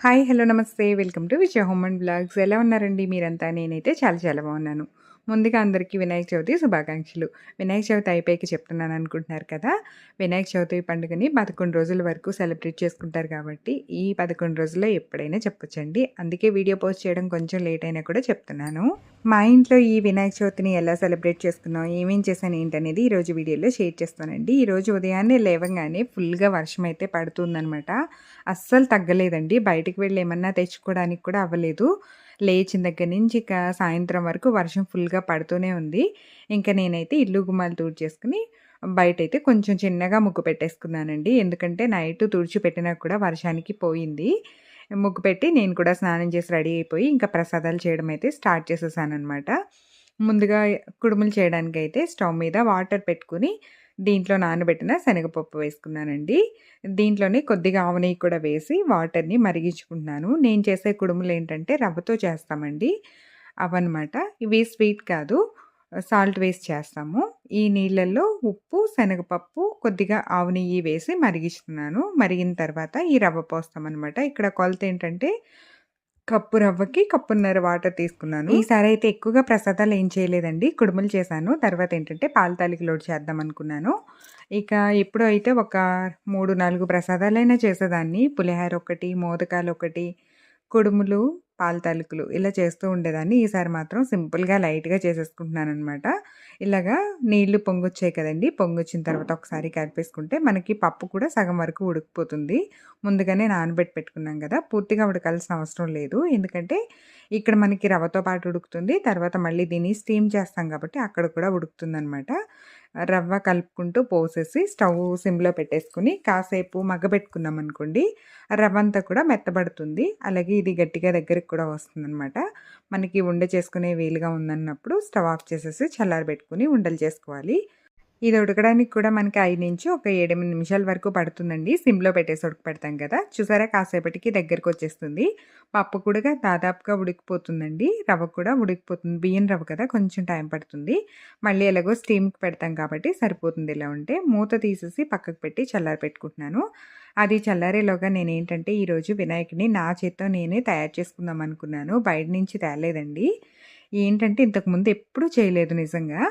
Hi hello నమస్తే. Welcome to Vijaya home and blogs. ఎలా ఉన్నారండి మీరంతా? నేనైతే చాలా చాలా బాగున్నాను. ముందుగా అందరికీ వినాయక చవితి శుభాకాంక్షలు. వినాయక చవితి అయిపోయాక చెప్తున్నాను అనుకుంటున్నారు కదా? వినాయక చవితి పండుగని పదకొండు రోజుల వరకు సెలబ్రేట్ చేసుకుంటారు కాబట్టి ఈ పదకొండు రోజుల్లో ఎప్పుడైనా చెప్పొచ్చండి. అందుకే వీడియో పోస్ట్ చేయడం కొంచెం లేట్ అయినా కూడా చెప్తున్నాను. మా ఇంట్లో ఈ వినాయక చవితిని ఎలా సెలబ్రేట్ చేసుకున్నాం ఏమేం చేశాను ఏంటనేది ఈరోజు వీడియోలో షేర్ చేస్తానండి. ఈరోజు ఉదయాన్నే లేవగానే ఫుల్గా వర్షం అయితే పడుతుందనమాట అస్సలు తగ్గలేదండి. బయటికి వెళ్ళి ఏమన్నా తెచ్చుకోవడానికి కూడా అవ్వలేదు. లేచిన దగ్గర నుంచి ఇక సాయంత్రం వరకు వర్షం ఫుల్గా పడుతూనే ఉంది. ఇంకా నేనైతే ఇల్లు గుమ్మాలు తుడిచేసుకుని బయట అయితే కొంచెం చిన్నగా ముగ్గు పెట్టేసుకున్నానండి. ఎందుకంటే నైట్ తుడిచిపెట్టినా కూడా వర్షానికి పోయింది. ముగ్గు పెట్టి నేను కూడా స్నానం చేసి రెడీ అయిపోయి ఇంకా ప్రసాదాలు చేయడం అయితే స్టార్ట్ చేసేసాను అనమాట ముందుగా కుడుములు చేయడానికి అయితే స్టవ్ మీద వాటర్ పెట్టుకుని దీంట్లో నానబెట్టిన శనగపప్పు వేసుకున్నానండి. దీంట్లోనే కొద్దిగా ఆవు నెయ్యి కూడా వేసి వాటర్ని మరిగించుకుంటున్నాను. నేను చేసే కుడుములు ఏంటంటే రవ్వతో చేస్తామండి. అవన్నమాట. ఇవి స్వీట్ కాదు. సాల్ట్ వేసి చేస్తాము. ఈ నీళ్ళల్లో ఉప్పు శనగపప్పు కొద్దిగా ఆవు నెయ్యి వేసి మరిగిస్తున్నాను. మరిగిన తర్వాత ఈ రవ్వ పోస్తామన్నమాట. ఇక్కడ కొలత ఏంటంటే కప్పు రవ్వకి కప్పున్నర వాటర్ తీసుకున్నాను. ఈసారి అయితే ఎక్కువగా ప్రసాదాలు ఏం చేయలేదండి. కుడుములు చేశాను. తర్వాత ఏంటంటే పాల తాలికి లోడ్ చేద్దాం అనుకున్నాను. ఇక ఎప్పుడు అయితే ఒక మూడు నాలుగు ప్రసాదాలైనా చేసేదాన్ని. పులిహార ఒకటి మోదకాలు ఒకటి కుడుములు పాల తలుకులు ఇలా చేస్తూ ఉండేదాన్ని. ఈసారి మాత్రం సింపుల్గా లైట్గా చేసేసుకుంటున్నాను అనమాట ఇలాగా నీళ్ళు పొంగొచ్చాయి కదండి. పొంగొచ్చిన తర్వాత ఒకసారి కలిపేసుకుంటే మనకి పప్పు కూడా సగం వరకు ఉడికిపోతుంది. ముందుగానే నానబెట్టి పెట్టుకున్నాం కదా. పూర్తిగా ఉడకాల్సిన అవసరం లేదు. ఎందుకంటే ఇక్కడ మనకి రవ్వతో పాటు ఉడుకుతుంది. తర్వాత మళ్ళీ దీన్ని స్టీమ్ చేస్తాం కాబట్టి అక్కడ కూడా ఉడుకుతుంది అనమాట రవ్వ కలుపుకుంటూ పోసేసి స్టవ్ సిమ్లో పెట్టేసుకుని కాసేపు మగ్గబెట్టుకున్నాం అనుకోండి రవ్వ అంతా కూడా మెత్తబడుతుంది. అలాగే ఇది గట్టిగా దగ్గరికి కూడా వస్తుందన్నమాట. మనకి ఉండ చేసుకునే వీలుగా ఉందన్నప్పుడు స్టవ్ ఆఫ్ చేసేసి చల్లారబెట్టుకుని ఉండలు చేసుకోవాలి. ఇది ఉడకడానికి కూడా మనకి ఐదు నుంచి ఒక ఏడెనిమిది నిమిషాల వరకు పడుతుందండి. సిమ్లో పెట్టేసి ఉడక పెడతాం కదా. చూసారా? కాసేపటికి దగ్గరకు వచ్చేస్తుంది. పప్పు కూడా దాదాపుగా ఉడికిపోతుందండి. రవ్వ కూడా ఉడికిపోతుంది. బియ్యం రవ్వ కదా కొంచెం టైం పడుతుంది. మళ్ళీ ఎలాగో స్టీమ్కి పెడతాం కాబట్టి సరిపోతుంది. ఇలా ఉంటే మూత తీసేసి పక్కకు పెట్టి చల్లారి పెట్టుకుంటున్నాను. అది చల్లారేలోగా నేను ఏంటంటే ఈరోజు వినాయకుడిని నా చేత్తో నేనే తయారు చేసుకుందాం అనుకున్నాను. బయట నుంచి తేలేదండి. ఏంటంటే ఇంతకుముందు ఎప్పుడూ చేయలేదు నిజంగా.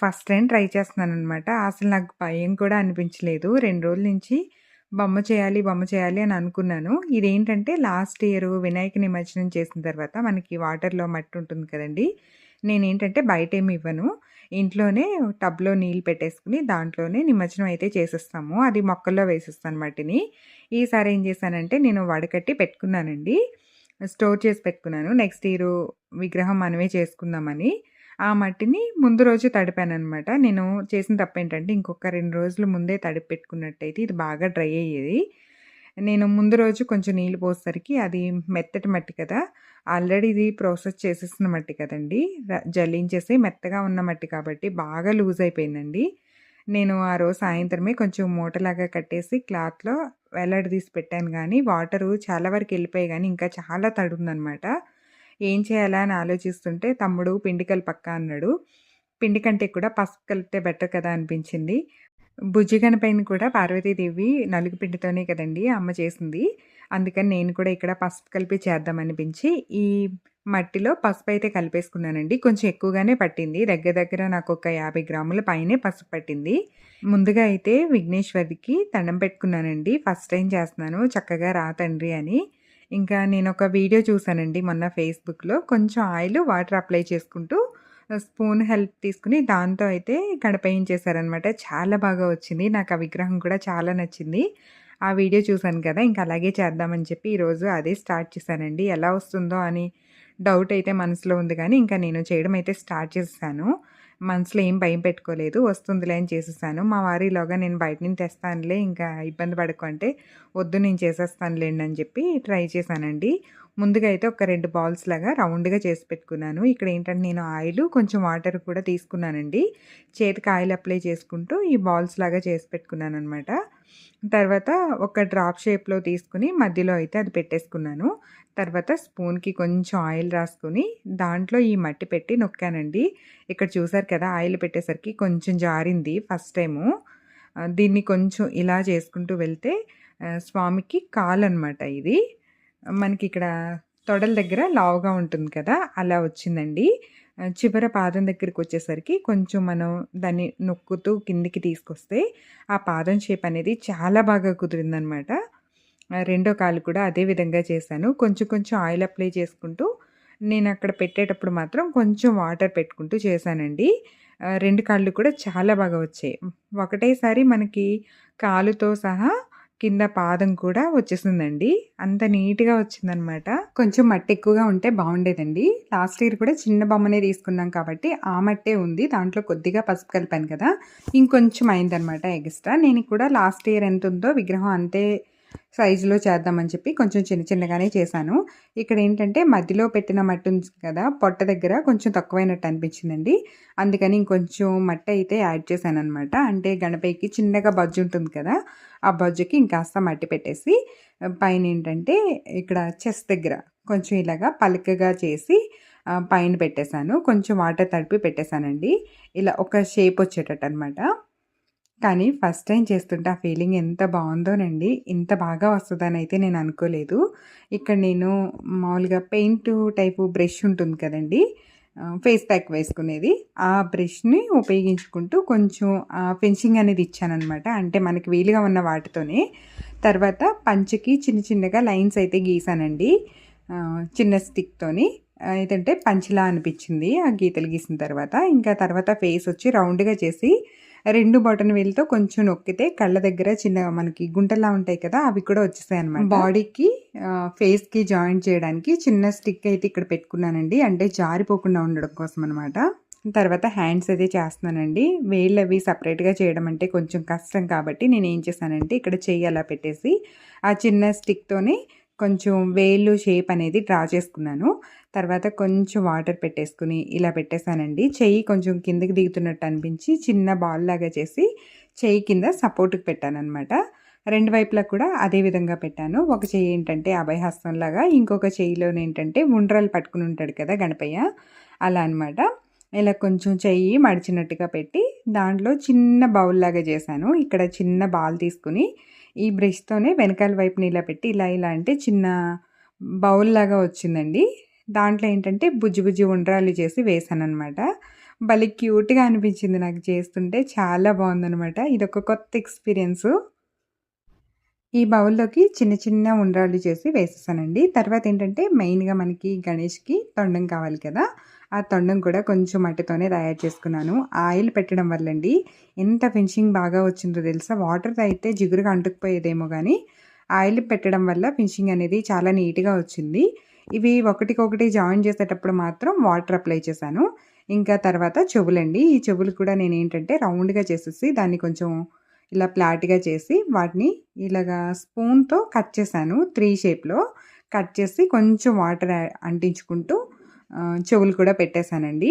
ఫస్ట్ టైం ట్రై చేస్తున్నాను అనమాట అసలు నాకు భయం కూడా అనిపించలేదు. రెండు రోజుల నుంచి బొమ్మ చేయాలి బొమ్మ చేయాలి అని అనుకున్నాను. ఇదేంటంటే లాస్ట్ ఇయర్ వినాయక నిమజ్జనం చేసిన తర్వాత మనకి వాటర్లో మట్టి ఉంటుంది కదండి నేనేంటంటే బయట ఏమి ఇవ్వను. ఇంట్లోనే టబ్లో నీళ్ళు పెట్టేసుకుని దాంట్లోనే నిమజ్జనం అయితే చేసేస్తాము. అది మొక్కల్లో వేసేస్తాను మట్టిని. ఈసారి ఏం చేశానంటే నేను వడకట్టి పెట్టుకున్నానండి. స్టోర్ చేసి పెట్టుకున్నాను. నెక్స్ట్ ఇయర్ విగ్రహం మనమే చేసుకుందామని. ఆ మట్టిని ముందు రోజు తడిపాననమాట నేను చేసిన తప్పు ఏంటంటే ఇంకొక రెండు రోజులు ముందే తడిపి పెట్టుకున్నట్టయితే ఇది బాగా డ్రై అయ్యేది. నేను ముందు రోజు కొంచెం నీళ్ళు పోసేసరికి అది మెత్తటి మట్టి కదా ఆల్రెడీ ఇది ప్రాసెస్ చేసేసిన మట్టి కదండి. జల్లించేసి మెత్తగా ఉన్న మట్టి కాబట్టి బాగా లూజ్ అయిపోయిందండి. నేను ఆ రోజు సాయంత్రమే కొంచెం మూటలాగా కట్టేసి క్లాత్లో తీసి పెట్టాను కానీ వాటరు చాలా వరకు వెళ్ళిపోయి కానీ ఇంకా చాలా తడుందనమాట ఏం చేయాలా అని ఆలోచిస్తుంటే తమ్ముడు పిండికలు పక్క అన్నాడు. పిండి కంటే కూడా పసుపు కలిపితే బెటర్ కదా అనిపించింది. బుజ్జిగన పైన కూడా పార్వతీదేవి నలుగు పిండితోనే కదండి అమ్మ చేసింది. అందుకని నేను కూడా ఇక్కడ పసుపు కలిపి చేద్దామనిపించి ఈ మట్టిలో పసుపు అయితే కలిపేసుకున్నానండి. కొంచెం ఎక్కువగానే పట్టింది. దగ్గర దగ్గర నాకు ఒక యాభై గ్రాముల పైనే పసుపు పట్టింది. ముందుగా అయితే విఘ్నేశ్వరికి దండం పెట్టుకున్నానండి. ఫస్ట్ టైం చేస్తున్నాను. చక్కగా రా తండ్రి అని. ఇంకా నేను ఒక వీడియో చూసానండి మొన్న ఫేస్బుక్లో. కొంచెం ఆయిల్ వాటర్ అప్లై చేసుకుంటూ స్పూన్ హెల్ప్ తీసుకుని దాంతో అయితే గడపేయించేశారనమాట చాలా బాగా వచ్చింది. నాకు ఆ విగ్రహం కూడా చాలా నచ్చింది. ఆ వీడియో చూశాను కదా ఇంకా అలాగే చేద్దామని చెప్పి ఈరోజు అదే స్టార్ట్ చేశానండి. ఎలా వస్తుందో అని డౌట్ అయితే మనసులో ఉంది కానీ ఇంకా నేను చేయడం అయితే స్టార్ట్ చేశాను. మనసులో ఏం భయం పెట్టుకోలేదు వస్తుందిలే అని చేసేసాను. మా వారిలోగా నేను బయట నుంచి తెస్తానులే ఇంకా ఇబ్బంది పడకుంటే వద్దు నేను చేసేస్తానులేండి అని చెప్పి ట్రై చేశానండి. ముందుగా అయితే ఒక రెండు బాల్స్ లాగా రౌండ్గా చేసి పెట్టుకున్నాను. ఇక్కడ ఏంటంటే నేను ఆయిల్ కొంచెం వాటర్ కూడా తీసుకున్నానండి. చేతికి ఆయిల్ అప్లై చేసుకుంటూ ఈ బాల్స్ లాగా చేసి పెట్టుకున్నాను అనమాట తర్వాత ఒక డ్రాప్ షేప్లో తీసుకుని మధ్యలో అయితే అది పెట్టేసుకున్నాను. తర్వాత స్పూన్కి కొంచెం ఆయిల్ రాసుకొని దాంట్లో ఈ మట్టి పెట్టి నొక్కానండి. ఇక్కడ చూసారు కదా ఆయిల్ పెట్టేసరికి కొంచెం జారింది ఫస్ట్ టైము. దీన్ని కొంచెం ఇలా చేసుకుంటూ వెళ్తే స్వామికి కాలు అనమాట ఇది. మనకి ఇక్కడ తొడల దగ్గర లావుగా ఉంటుంది కదా అలా వచ్చిందండి. చివర పాదం దగ్గరికి వచ్చేసరికి కొంచెం మనం దాన్ని నొక్కుతూ కిందికి తీసుకొస్తే ఆ పాదం షేప్ అనేది చాలా బాగా కుదిరిందనమాట. రెండో కాలు కూడా అదే విధంగా చేశాను. కొంచెం కొంచెం ఆయిల్ అప్లై చేసుకుంటూ నేను అక్కడ పెట్టేటప్పుడు మాత్రం కొంచెం వాటర్ పెట్టుకుంటూ చేశానండి. రెండు కాళ్ళు కూడా చాలా బాగా వచ్చాయి. ఒకటేసారి మనకి కాలుతో సహా కింద పాదం కూడా వచ్చేసిందండి. అంత నీట్గా వచ్చిందనమాట. కొంచెం మట్టి ఎక్కువగా ఉంటే బాగుండేదండి. లాస్ట్ ఇయర్ కూడా చిన్న బొమ్మనే తీసుకున్నాం కాబట్టి ఆ మట్టే ఉంది. దాంట్లో కొద్దిగా పసుపు కలిపాను కదా. ఇంకొంచెం అయిందనమాట ఎగస్ట్రా నేను కూడా లాస్ట్ ఇయర్ ఎంత ఉందో విగ్రహం అంతే సైజులో చేద్దామని చెప్పి కొంచెం చిన్న చిన్నగానే చేశాను. ఇక్కడ ఏంటంటే మధ్యలో పెట్టిన మట్టి ఉంది కదా పొట్ట దగ్గర కొంచెం తక్కువైనట్టు అనిపించిందండి. అందుకని ఇంకొంచెం మట్టి అయితే యాడ్ చేశాను అనమాట అంటే గణపతికి చిన్నగా బజ్జు ఉంటుంది కదా ఆ బజ్జుకి ఇంకాస్త మట్టి పెట్టేసి పైన ఏంటంటే ఇక్కడ చెస్ దగ్గర కొంచెం ఇలాగా పలకగా చేసి పైన పెట్టేశాను. కొంచెం వాటర్ తడిపి పెట్టేశానండి. ఇలా ఒక షేప్ వచ్చేటట్టు అనమాట కానీ ఫస్ట్ టైం చేస్తుంటే ఆ ఫీలింగ్ ఎంత బాగుందోనండి. ఇంత బాగా వస్తుందని అయితే నేను అనుకోలేదు. ఇక్కడ నేను మామూలుగా పెయింట్ టైపు బ్రష్ ఉంటుంది కదండి. ఫేస్ ప్యాక్ వేసుకునేది. ఆ బ్రష్ని ఉపయోగించుకుంటూ కొంచెం ఫినిషింగ్ అనేది ఇచ్చానమాట అంటే మనకి వీలుగా ఉన్న వాటితోనే. తర్వాత పంచకి చిన్న చిన్నగా లైన్స్ అయితే గీసానండి. చిన్న స్టిక్తోని. ఏంటంటే పంచిలా అనిపించింది. ఆ గీతలు గీసిన తర్వాత. ఇంకా తర్వాత ఫేస్ వచ్చి రౌండ్గా చేసి రెండు బటన్ వేలుతో కొంచెం నొక్కితే కళ్ళ దగ్గర చిన్న మనకి గుంటలా ఉంటాయి కదా అవి కూడా వచ్చేసాయి అనమాట బాడీకి ఫేస్కి జాయింట్ చేయడానికి చిన్న స్టిక్ అయితే ఇక్కడ పెట్టుకున్నానండి. అంటే జారిపోకుండా ఉండడం కోసం అనమాట తర్వాత హ్యాండ్స్ అయితే చేస్తున్నానండి. వేళ్ళు అవి సపరేట్గా చేయడం అంటే కొంచెం కష్టం కాబట్టి నేను ఏం చేశానంటే ఇక్కడ చెయ్యి అలా పెట్టేసి ఆ చిన్న స్టిక్తోనే కొంచెం వేలు షేప్ అనేది డ్రా చేసుకున్నాను. తర్వాత కొంచెం వాటర్ పెట్టేసుకుని ఇలా పెట్టేశానండి. చెయ్యి కొంచెం కిందకి దిగుతున్నట్టు అనిపించి చిన్న బాల్ లాగా చేసి చెయ్యి కింద సపోర్ట్కి పెట్టాను అనమాట రెండు వైపులా కూడా అదే విధంగా పెట్టాను. ఒక చెయ్యి ఏంటంటే అభయహస్తంలాగా ఇంకొక చెయ్యిలోనేంటంటే ఉండ్రాలు పట్టుకుని ఉంటాడు కదా గణపయ్య అలా అనమాట ఇలా కొంచెం చెయ్యి మడిచినట్టుగా పెట్టి దాంట్లో చిన్న బౌల్ లాగా చేశాను. ఇక్కడ చిన్న బాల్ తీసుకుని ఈ బ్రష్తోనే వెనకాల వైపుని ఇలా పెట్టి ఇలా ఇలా అంటే చిన్న బౌల్ లాగా వచ్చిందండి. దాంట్లో ఏంటంటే బుజ్జి బుజ్జి ఉండ్రాలు చేసి వేసాను అనమాట భలే క్యూట్గా అనిపించింది నాకు చేస్తుంటే. చాలా బాగుందనమాట ఇది ఒక కొత్త ఎక్స్పీరియన్స్. ఈ బౌల్లోకి చిన్న చిన్న ఉండరాలు చేసి వేసేసానండి. తర్వాత ఏంటంటే మెయిన్గా మనకి గణేష్కి తొండం కావాలి కదా. ఆ తొండం కూడా కొంచెం మట్టితోనే తయారు చేసుకున్నాను. ఆయిల్ పెట్టడం వల్లండి. ఎంత ఫినిషింగ్ బాగా వచ్చిందో తెలుసా? వాటర్ అయితే జిగురుగా అంటుకుపోయేదేమో కానీ ఆయిల్ పెట్టడం వల్ల ఫినిషింగ్ అనేది చాలా నీట్గా వచ్చింది. ఇవి ఒకటికొకటి జాయిన్ చేసేటప్పుడు మాత్రం వాటర్ అప్లై చేశాను. ఇంకా తర్వాత చెవులండి. ఈ చెవులు కూడా నేను ఏంటంటే రౌండ్గా చేసేసి దాన్ని కొంచెం ఇలా ఫ్లాట్గా చేసి వాటిని ఇలాగా స్పూన్తో కట్ చేశాను త్రీ షేప్లో. కట్ చేసి కొంచెం వాటర్ అంటించుకుంటూ చెవులు కూడా పెట్టేశానండి.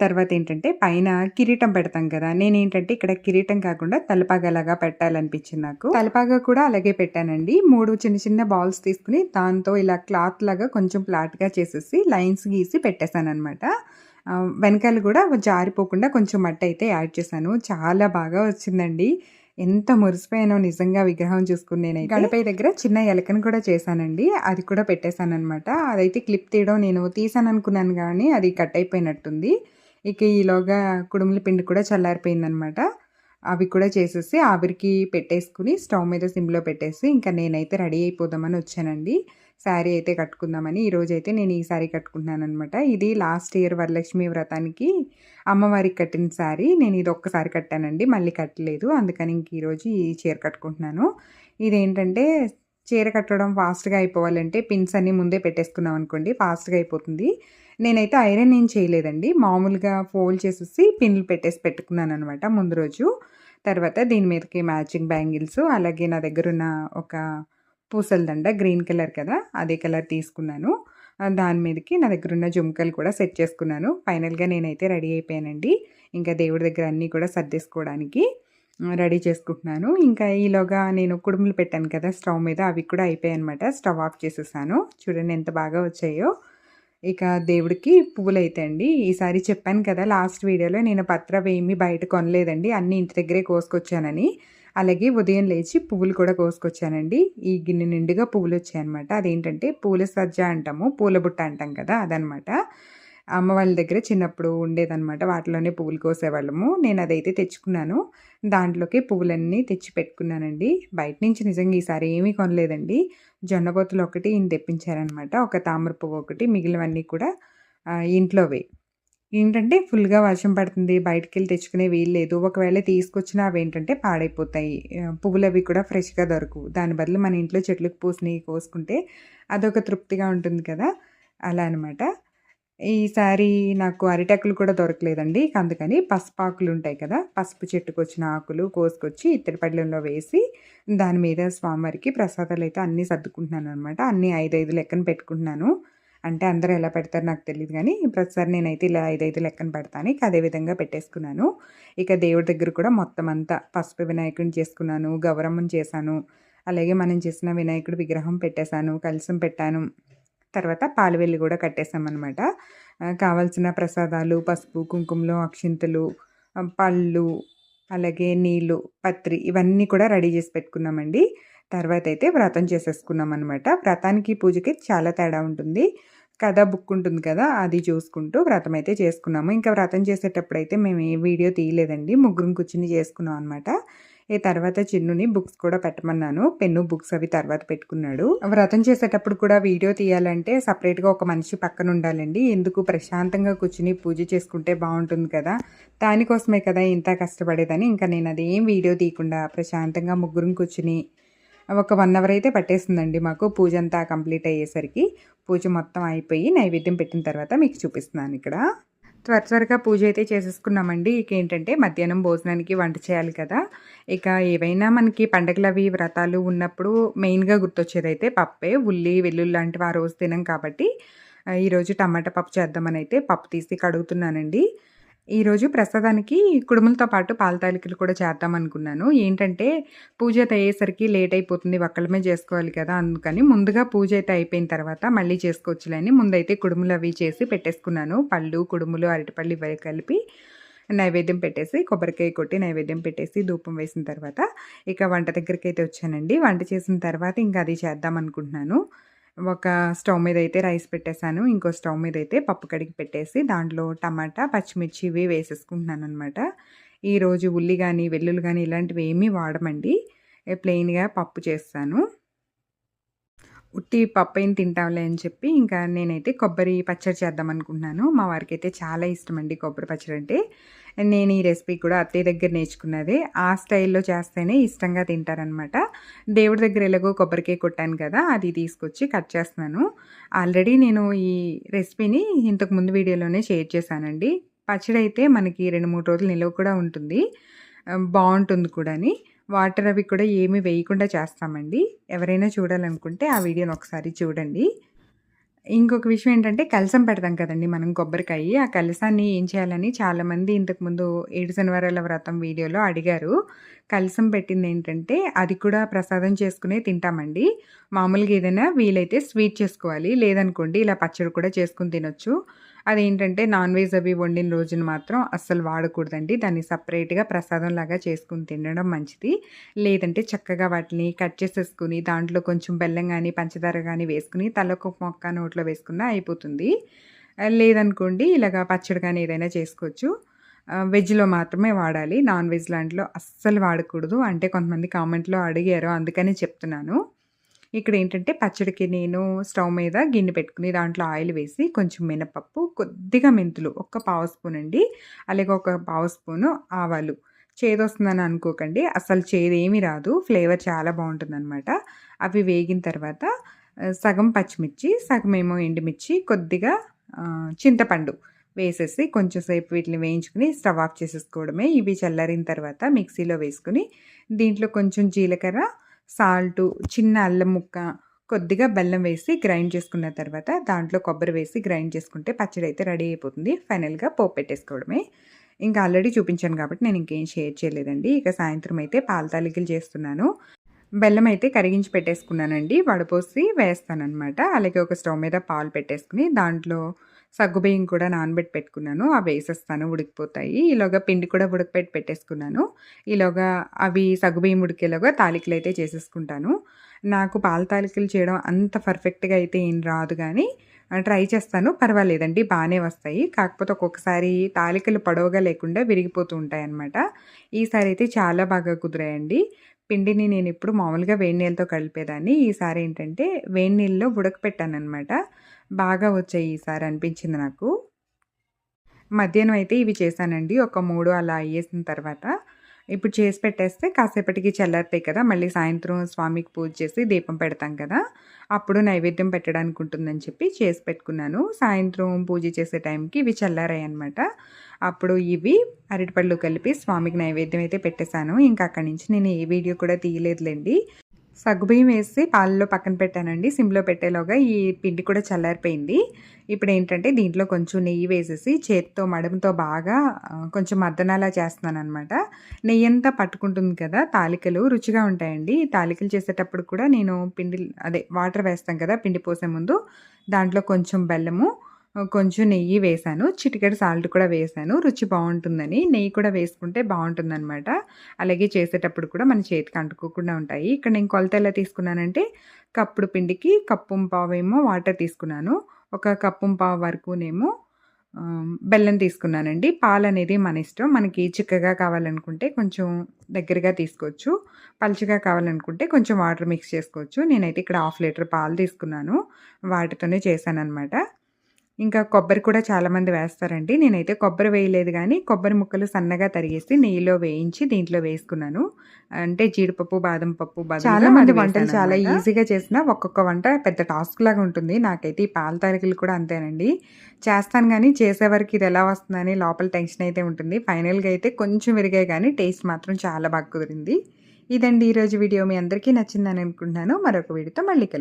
తర్వాత ఏంటంటే పైన కిరీటం పెడతాం కదా నేనేంటంటే ఇక్కడ కిరీటం కాకుండా తలపాగలాగా పెట్టాలనిపించింది నాకు. తలపాగా కూడా అలాగే పెట్టానండి. మూడు చిన్న చిన్న బాల్స్ తీసుకుని దాంతో ఇలా క్లాత్ లాగా కొంచెం ఫ్లాట్గా చేసేసి లైన్స్ గీసి పెట్టేశాను అనమాట వెనకాల కూడా జారిపోకుండా కొంచెం మట్టి అయితే యాడ్ చేశాను. చాలా బాగా వచ్చిందండి. ఎంత మురిసిపోయానో నిజంగా విగ్రహం చూసుకుని నేనైతే. గణపయ్య దగ్గర చిన్న ఎలకను కూడా చేశానండి. అది కూడా పెట్టేశాను అనమాట అదైతే క్లిప్ తీయడం నేను తీసాను అనుకున్నాను కానీ అది కట్ అయిపోయినట్టుంది. ఇక ఈలోగా కుడుముల పిండి కూడా చల్లారిపోయిందనమాట అవి కూడా చేసేసి ఆవిరికి పెట్టేసుకుని స్టవ్ మీద సిమ్లో పెట్టేసి ఇంకా నేనైతే రెడీ అయిపోదామని వచ్చానండి. శారీ అయితే కట్టుకుందామని ఈరోజు అయితే నేను ఈ శారీ కట్టుకుంటున్నాను అనమాట ఇది లాస్ట్ ఇయర్ వరలక్ష్మి వ్రతానికి అమ్మవారికి కట్టిన శారీ. నేను ఇది ఒక్కసారి కట్టానండి మళ్ళీ కట్టలేదు. అందుకని ఇంక ఈరోజు ఈ చీర కట్టుకుంటున్నాను. ఇదేంటంటే చీర కట్టడం ఫాస్ట్గా అయిపోవాలంటే పిన్స్ అన్నీ ముందే పెట్టేసుకున్నాం అనుకోండి ఫాస్ట్గా అయిపోతుంది. నేనైతే ఐరన్ ఏం చేయలేదండి మామూలుగా ఫోల్డ్ చేసేసి పిన్లు పెట్టేసి పెట్టుకున్నాను అనమాట ముందు రోజు. తర్వాత దీని మీదకి మ్యాచింగ్ బ్యాంగిల్స్ అలాగే నా దగ్గర ఉన్న ఒక పూసలదండ గ్రీన్ కలర్ కదా అదే కలర్ తీసుకున్నాను. దాని మీదకి నా దగ్గర ఉన్న జుంకలు కూడా సెట్ చేసుకున్నాను. ఫైనల్గా నేనైతే రెడీ అయిపోయానండి. ఇంకా దేవుడి దగ్గర అన్నీ కూడా సర్దేసుకోవడానికి రెడీ చేసుకుంటున్నాను. ఇంకా ఈలోగా నేను కుడుములు పెట్టాను కదా స్టవ్ మీద అవి కూడా అయిపోయాయి అనమాట స్టవ్ ఆఫ్ చేసేసాను. చూడండి ఎంత బాగా వచ్చాయో. ఇక దేవుడికి పువ్వులు అయితే అండి. ఈసారి చెప్పాను కదా లాస్ట్ వీడియోలో నేను పత్రం ఏమీ బయట కొనలేదండి. అన్నీ ఇంటి దగ్గరే కోసుకొచ్చానని. అలాగే ఉదయం లేచి పువ్వులు కూడా కోసుకొచ్చానండి. ఈ గిన్నె నిండుగా పువ్వులు వచ్చాయన్నమాట. అదేంటంటే పూల సజ్జ అంటాము పూల బుట్ట అంటాం కదా అదనమాట అమ్మ వాళ్ళ దగ్గర చిన్నప్పుడు ఉండేదన్నమాట. వాటిలోనే పువ్వులు కోసేవాళ్ళము. నేను అదైతే తెచ్చుకున్నాను. దాంట్లోకి పువ్వులన్నీ తెచ్చి పెట్టుకున్నానండి. బయట నుంచి నిజంగా ఈసారి ఏమీ కొనలేదండి. జొన్న జొన్నబొత్తులు ఒకటి ఈయన తెప్పించారనమాట ఒక తామర పువ్వు ఒకటి మిగిలినవన్నీ కూడా ఇంట్లోవే. ఏంటంటే ఫుల్గా వర్షం పడుతుంది బయటికి వెళ్ళి తెచ్చుకునే వీలు లేదు. ఒకవేళ తీసుకొచ్చినా అవి ఏంటంటే పాడైపోతాయి. పువ్వులు అవి కూడా ఫ్రెష్గా దొరకవు. దాని బదులు మన ఇంట్లో చెట్లకు పూసినవి కోసుకుంటే అదొక తృప్తిగా ఉంటుంది కదా? అలా అనమాట ఈసారి నాకు అరిటాకులు కూడా దొరకలేదండి. అందుకని పసుపు ఆకులు ఉంటాయి కదా? పసుపు చెట్టుకు వచ్చిన ఆకులు కోసుకొచ్చి ఇత్తడి పళ్ళెంలో వేసి దాని మీద స్వామివారికి ప్రసాదాలు అయితే అన్నీ సర్దుకుంటున్నాను అనమాట అన్నీ ఐదు ఐదు లెక్కన పెట్టుకుంటున్నాను. అంటే అందరూ ఎలా పెడతారు నాకు తెలియదు కానీ ప్రతిసారి నేనైతే ఇలా ఐదైదు లెక్కన పెడతాను. ఇక అదే విధంగా పెట్టేసుకున్నాను. ఇక దేవుడి దగ్గర కూడా మొత్తం అంతా పసుపు వినాయకుడిని చేసుకున్నాను గౌరమ్మని చేశాను అలాగే మనం చేసిన వినాయకుడి విగ్రహం పెట్టేశాను కలసం పెట్టాను. తర్వాత పాలవెల్లి కూడా కట్టేశామన్నమాట. కావాల్సిన ప్రసాదాలు పసుపు కుంకుమలు అక్షింతలు పళ్ళు అలాగే నీళ్ళు పత్రి ఇవన్నీ కూడా రెడీ చేసి పెట్టుకున్నామండి. తర్వాత అయితే వ్రతం చేసేసుకున్నాం అనమాట వ్రతానికి పూజకి చాలా తేడా ఉంటుంది. కథ బుక్ ఉంటుంది కదా అది చూసుకుంటూ వ్రతం అయితే చేసుకున్నాము. ఇంకా వ్రతం చేసేటప్పుడు అయితే మేము ఏ వీడియో తీయలేదండి. ముగ్గురు కూర్చుని చేసుకున్నాం అనమాట ఈ తర్వాత చిన్నుని బుక్స్ కూడా పెట్టమన్నాను. పెన్ను బుక్స్ అవి తర్వాత పెట్టుకున్నాడు. వ్రతం చేసేటప్పుడు కూడా వీడియో తీయాలంటే సపరేట్గా ఒక మనిషి పక్కన ఉండాలండి. ఎందుకు? ప్రశాంతంగా కూర్చుని పూజ చేసుకుంటే బాగుంటుంది కదా. దానికోసమే కదా ఇంత కష్టపడేదని. ఇంకా నేను అదేం వీడియో తీయకుండా ప్రశాంతంగా ముగ్గురం కూర్చుని ఒక వన్ అవర్ అయితే పట్టేస్తుందండి మాకు. పూజ అంతా కంప్లీట్ అయ్యేసరికి పూజ మొత్తం అయిపోయి నైవేద్యం పెట్టిన తర్వాత మీకు చూపిస్తున్నాను ఇక్కడ. త్వర త్వరగా పూజ అయితే చేసేసుకున్నామండి. ఇక ఏంటంటే మధ్యాహ్నం భోజనానికి వంట చేయాలి కదా. ఇక ఏవైనా మనకి పండగలు అవి వ్రతాలు ఉన్నప్పుడు మెయిన్గా గుర్తొచ్చేది అయితే పప్పే. ఉల్లి వెల్లుల్లి లాంటివి ఆ రోజు తినం కాబట్టి ఈరోజు టమాటా పప్పు చేద్దామని అయితే పప్పు తీసి కడుగుతున్నానండి. ఈరోజు ప్రసాదానికి కుడుములతో పాటు పాలతాలికలు కూడా చేద్దాం అనుకున్నాను. ఏంటంటే పూజ అయితే అయ్యేసరికి లేట్ అయిపోతుంది ఒక్కళ్ళమే చేసుకోవాలి కదా అందుకని ముందుగా పూజ అయితే అయిపోయిన తర్వాత మళ్ళీ చేసుకోవచ్చులేని ముందైతే కుడుములు అవి చేసి పెట్టేసుకున్నాను. పళ్ళు కుడుములు అరటిపళ్ళు ఇవి కలిపి నైవేద్యం పెట్టేసి కొబ్బరికాయ కొట్టి నైవేద్యం పెట్టేసి ధూపం వేసిన తర్వాత ఇక వంట దగ్గరికి అయితే వచ్చానండి. వంట చేసిన తర్వాత ఇంకా అది చేద్దాం అనుకుంటున్నాను. ఒక స్టవ్ మీద అయితే రైస్ పెట్టేశాను. ఇంకో స్టవ్ మీద అయితే పప్పు కడిగి పెట్టేసి దాంట్లో టమాటా పచ్చిమిర్చి ఇవి వేసేసుకుంటున్నాను అనమాట ఈరోజు ఉల్లి కానీ వెల్లుల్లి కానీ ఇలాంటివి ఏమీ వాడమండి. ప్లెయిన్గా పప్పు చేస్తాను. ఉట్టి పప్పు ఏం తింటాంలే అని చెప్పి ఇంకా నేనైతే కొబ్బరి పచ్చడి చేద్దాం అనుకుంటున్నాను. మా వారికి అయితే చాలా ఇష్టం అండి కొబ్బరి పచ్చడి అంటే. నేను ఈ రెసిపీ కూడా అత్తయ్య దగ్గర నేర్చుకున్నది. ఆ స్టైల్లో చేస్తేనే ఇష్టంగా తింటారనమాట దేవుడి దగ్గర ఎలాగో కొబ్బరికాయ కొట్టాను కదా అది తీసుకొచ్చి కట్ చేస్తున్నాను. ఆల్రెడీ నేను ఈ రెసిపీని ఇంతకు ముందు వీడియోలోనే షేర్ చేశానండి. పచ్చడి అయితే మనకి రెండు మూడు రోజులు నిలవ కూడా ఉంటుంది. బాగుంటుంది కూడా వాటర్ అవి కూడా ఏమి వేయకుండా చేస్తామండి. ఎవరైనా చూడాలనుకుంటే ఆ వీడియోని ఒకసారి చూడండి. ఇంకొక విషయం ఏంటంటే కలసం పెడతాం కదండి మనం కొబ్బరికాయ. ఆ కలసాన్ని ఏం చేయాలని చాలామంది ఇంతకుముందు ఏడు శనివారాల వ్రతం వీడియోలో అడిగారు. కలసం పెట్టింది ఏంటంటే అది కూడా ప్రసాదం చేసుకునే తింటామండి. మామూలుగా ఏదైనా వీలైతే స్వీట్ చేసుకోవాలి. లేదనుకోండి ఇలా పచ్చడి కూడా చేసుకుని తినొచ్చు. అదేంటంటే నాన్ వెజ్ అవి వండిన రోజున మాత్రం అస్సలు వాడకూడదండి. దాన్ని సపరేట్గా ప్రసాదం లాగా చేసుకుని తినడం మంచిది. లేదంటే చక్కగా వాటిని కట్ చేసేసుకుని దాంట్లో కొంచెం బెల్లం కానీ పంచదార కానీ వేసుకుని తలకు మొక్క నోట్లో వేసుకున్నా అయిపోతుంది. లేదనుకోండి ఇలాగ పచ్చడి కానీ ఏదైనా చేసుకోవచ్చు. వెజ్లో మాత్రమే వాడాలి. నాన్ వెజ్ లాంటిలో అస్సలు వాడకూడదు. అంటే కొంతమంది కామెంట్లో అడిగారు. అందుకని చెప్తున్నాను. ఇక్కడ ఏంటంటే పచ్చడికి నేను స్టవ్ మీద గిన్నె పెట్టుకుని దాంట్లో ఆయిల్ వేసి కొంచెం మినపప్పు కొద్దిగా మెంతులు ఒక్క పావు స్పూన్ అండి. అలాగే ఒక పావు స్పూను ఆవాలు. చేదొస్తుందని అనుకోకండి. అసలు చేదేమీ రాదు. ఫ్లేవర్ చాలా బాగుంటుందన్నమాట. అవి వేగిన తర్వాత సగం పచ్చిమిర్చి సగం ఏమో ఎండుమిర్చి కొద్దిగా చింతపండు వేసేసి కొంచెం సేపు వీటిని వేయించుకుని స్టవ్ ఆఫ్ చేసేసుకోవడమే. ఇవి చల్లారిన తర్వాత మిక్సీలో వేసుకుని దీంట్లో కొంచెం జీలకర్ర సాల్టు చిన్న అల్లం ముక్క కొద్దిగా బెల్లం వేసి గ్రైండ్ చేసుకున్న తర్వాత దాంట్లో కొబ్బరి వేసి గ్రైండ్ చేసుకుంటే పచ్చడి అయితే రెడీ అయిపోతుంది. ఫైనల్గా పోపు పెట్టేసుకోవడమే. ఇంకా ఆల్రెడీ చూపించాను కాబట్టి నేను ఇంకేం షేర్ చేయలేదండి. ఇక సాయంత్రం అయితే పాల తాలికలు చేస్తున్నాను. బెల్లం అయితే కరిగించి పెట్టేసుకున్నానండి. వడపోసి వేస్తానమాట అలాగే ఒక స్టవ్ మీద పాలు పెట్టేసుకుని దాంట్లో సగ్గుబియ్యం కూడా నానబెట్టి పెట్టుకున్నాను. అవి వేసేస్తాను ఉడికిపోతాయి. ఈలోగా పిండి కూడా ఉడకపెట్టి పెట్టేసుకున్నాను. ఈలోగా అవి సగ్గుబియ్యం ఉడికేలోగా తాలికలు అయితే చేసేసుకుంటాను. నాకు పాల తాలికలు చేయడం అంత పర్ఫెక్ట్గా అయితే ఏం రాదు కానీ ట్రై చేస్తాను. పర్వాలేదండి బాగానే వస్తాయి. కాకపోతే ఒక్కొక్కసారి తాలికలు పొడవుగా లేకుండా విరిగిపోతూ ఉంటాయన్నమాట. ఈసారి అయితే చాలా బాగా కుదిరాయండి. పిండిని నేను ఇప్పుడు మామూలుగా వేడి నీళ్ళతో కలిపేదాన్ని. ఈసారి ఏంటంటే వేడి నీళ్ళలో ఉడకపెట్టాను అనమాట బాగా వచ్చాయి ఈసారి అనిపించింది నాకు. మధ్యాహ్నం అయితే ఇవి చేశానండి. ఒక మూడు అలా అయ్యేసిన తర్వాత ఇప్పుడు చేసి పెట్టేస్తే కాసేపటికి చల్లారుతాయి కదా. మళ్ళీ సాయంత్రం స్వామికి పూజ చేసి దీపం పెడతాం కదా. అప్పుడు నైవేద్యం పెట్టడానికి ఉంటుందని చెప్పి చేసి పెట్టుకున్నాను. సాయంత్రం పూజ చేసే టైంకి ఇవి చల్లారాయి అనమాట అప్పుడు ఇవి అరటిపళ్ళు కలిపి స్వామికి నైవేద్యం అయితే పెట్టేశాను. ఇంకా అక్కడి నుంచి నేను ఏ వీడియో కూడా తీయలేదులేండి. సగ్గుబియ్యం వేసి పాలలో పక్కన పెట్టానండి. సిమ్లో పెట్టేలోగా ఈ పిండి కూడా చల్లారిపోయింది. ఇప్పుడు ఏంటంటే దీంట్లో కొంచెం నెయ్యి వేసేసి చేతితో మడమతో బాగా కొంచెం మద్దనలా చేస్తున్నాను అనమాట నెయ్యి అంతా పట్టుకుంటుంది కదా తాలికలు రుచిగా ఉంటాయండి. తాలికలు చేసేటప్పుడు కూడా నేను పిండి అదే వాటర్ వేస్తాం కదా పిండి పోసే ముందు దాంట్లో కొంచెం బెల్లము కొంచెం నెయ్యి వేసాను. చిటికెడు సాల్ట్ కూడా వేసాను. రుచి బాగుంటుందని. నెయ్యి కూడా వేసుకుంటే బాగుంటుందన్నమాట. అలాగే చేసేటప్పుడు కూడా మన చేతికి అంటుకోకుండా ఉంటాయి. ఇక్కడ నేను కొలత ఎలా తీసుకున్నానంటే కప్పుడు పిండికి కప్పు పావేమో వాటర్ తీసుకున్నాను. ఒక కప్పు పావు వరకునేమో బెల్లం తీసుకున్నానండి. పాలు అనేది మన ఇష్టం. మనకి చిక్కగా కావాలనుకుంటే కొంచెం దగ్గరగా తీసుకోవచ్చు. పలుచగా కావాలనుకుంటే కొంచెం వాటర్ మిక్స్ చేసుకోవచ్చు. నేనైతే ఇక్కడ హాఫ్ లీటర్ పాలు తీసుకున్నాను. వాటితోనే చేశాను అనమాట ఇంకా కొబ్బరి కూడా చాలామంది వేస్తారండి. నేనైతే కొబ్బరి వేయలేదు కానీ కొబ్బరి ముక్కలు సన్నగా తరిగేసి నెయ్యిలో వేయించి దీంట్లో వేసుకున్నాను. అంటే జీడిపప్పు బాదం పప్పు చాలా మంది వంటలు చాలా ఈజీగా చేసిన ఒక్కొక్క వంట పెద్ద టాస్క్ లాగా ఉంటుంది. నాకైతే ఈ పాల తారీఖులు కూడా అంతేనండి. చేస్తాను కానీ చేసేవరకు ఇది ఎలా వస్తుందని లోపల టెన్షన్ అయితే ఉంటుంది. ఫైనల్గా అయితే కొంచెం విరిగాయి కానీ టేస్ట్ మాత్రం చాలా బాగా కుదిరింది. ఇదండి ఈరోజు వీడియో. మీ అందరికీ నచ్చిందని అనుకుంటున్నాను. మరొక వీడియోతో మళ్ళీ కలుగు